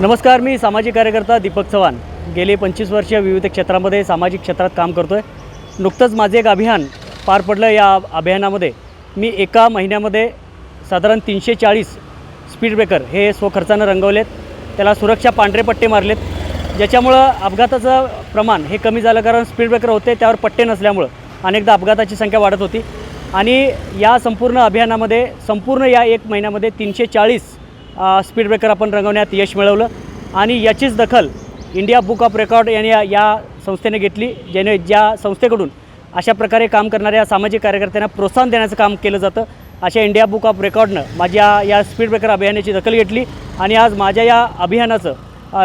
नमस्कार मी सामाजिक कार्यकर्ता दीपक चव्हाण. गेले पंचवीस वर्ष विविध क्षेत्रामध्ये सामाजिक क्षेत्रात काम करतो आहे नुकतंच माझे एक अभियान पार पडलं या अभियानामध्ये. मी एका महिन्यामध्ये साधारण तीनशे चाळीस स्पीड ब्रेकर हे स्वखर्चानं रंगवलेत. त्याला सुरक्षा पांढरे पट्टे मारलेत. ज्याच्यामुळं अपघाताचं प्रमाण हे कमी झालं कारण स्पीड ब्रेकर होते त्यावर पट्टे नसल्यामुळं अनेकदा अपघाताची संख्या वाढत होती. आणि या संपूर्ण अभियानामध्ये संपूर्ण या एक महिन्यामध्ये तीनशे चाळीस स्पीड ब्रेकर आपण रंगवण्यात यश मिळवलं. आणि याचीच दखल इंडिया बुक ऑफ रेकॉर्ड यांनी या- या संस्थेने घेतली ज्याने ज्या संस्थेकडून अशा प्रकारे काम करणाऱ्या सामाजिक कार्यकर्त्यांना प्रोत्साहन देण्याचं काम केलं जातं अशा इंडिया बुक ऑफ रेकॉर्डनं माझ्या या स्पीड ब्रेकर अभियानाची दखल घेतली. आणि आज माझ्या या अभियानाचं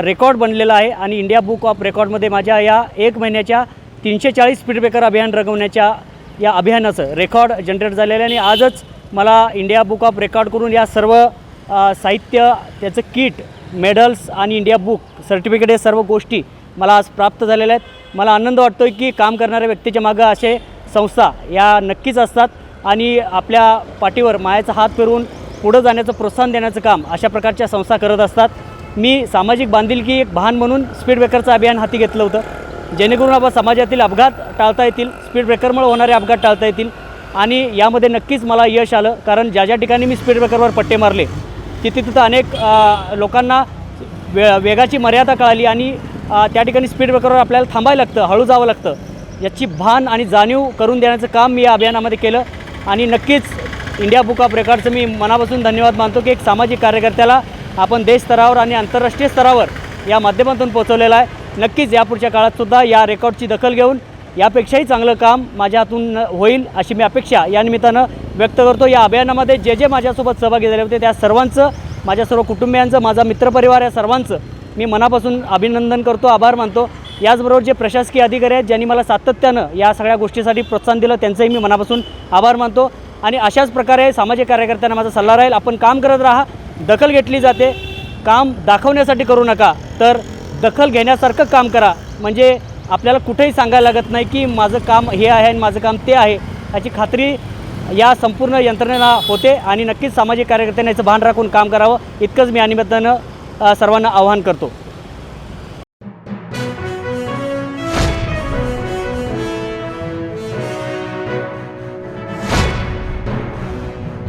रेकॉर्ड बनलेलं आहे. आणि इंडिया बुक ऑफ रेकॉर्डमध्ये माझ्या या एक महिन्याच्या तीनशे चाळीस स्पीड ब्रेकर अभियान रंगवण्याच्या या अभियानाचं रेकॉर्ड जनरेट झालेलं आहे. आणि आजच मला इंडिया बुक ऑफ रेकॉर्डकडून या सर्व साहित्य त्याचं किट मेडल्स आणि इंडिया बुक सर्टिफिकेट हे सर्व गोष्टी मला आज प्राप्त झालेल्या आहेत. मला आनंद वाटतो आहे की काम करणाऱ्या व्यक्तीच्या मागं असे संस्था या नक्कीच असतात आणि आपल्या पाठीवर मायाचा हात फिरवून पुढं जाण्याचं प्रोत्साहन देण्याचं काम अशा प्रकारच्या संस्था करत असतात. मी सामाजिक बांधिलकी एक भान म्हणून स्पीड ब्रेकरचं अभियान हाती घेतलं होतं. जेणेकरून आपण समाजातील अपघात टाळता येतील स्पीड ब्रेकरमुळे होणारे अपघात टाळता येतील आणि यामध्ये नक्कीच मला यश आलं कारण ज्या ज्या ठिकाणी मी स्पीड ब्रेकरवर पट्टे मारले तिथे तिथं अनेक लोकांना वे वेगाची मर्यादा कळाली आणि त्या ठिकाणी स्पीड ब्रेकरवर आपल्याला थांबायला लागतं हळू जावं लागतं. याची भान आणि जाणीव करून देण्याचं काम मी या अभियानामध्ये केलं आणि नक्कीच इंडिया बुक ऑफ रेकॉर्डचं मी मनापासून धन्यवाद मानतो की एक सामाजिक कार्यकर्त्याला आपण देश स्तरावर आणि आंतरराष्ट्रीय स्तरावर या माध्यमातून पोहोचवलेला आहे. नक्कीच यापुढच्या काळातसुद्धा या रेकॉर्डची दखल घेऊन यापेक्षाही चांगलं काम माझ्या हातून होईल अशी मी अपेक्षा या निमित्तानं व्यक्त करतो. या अभियानामध्ये जे जे माझ्यासोबत सहभागी झाले होते त्या सर्वांचं माझ्या सर्व कुटुंबियांचं माझा मित्रपरिवार या सर्वांचं मी मनापासून अभिनंदन करतो आभार मानतो. याचबरोबर जे प्रशासकीय अधिकारी आहेत ज्यांनी मला सातत्यानं या सगळ्या गोष्टीसाठी प्रोत्साहन दिलं त्यांचंही मी मनापासून आभार मानतो. आणि अशाच प्रकारे सामाजिक कार्यकर्त्यांना माझा सल्ला राहील आपण काम करत राहा दखल घेतली जाते. काम दाखवण्यासाठी करू नका तर दखल घेण्यासारखं काम करा. म्हणजे आपल्याला कुठेही सांगायला लागत नाही की माझं काम हे आहे आणि माझं काम ते आहे याची खात्री या संपूर्ण यंत्रणेला होते आणि नक्कीच सामाजिक कार्यकर्त्यांना याचं भान राखून काम करावं इतकंच मी या निमित्तानं सर्वांना आवाहन करतो.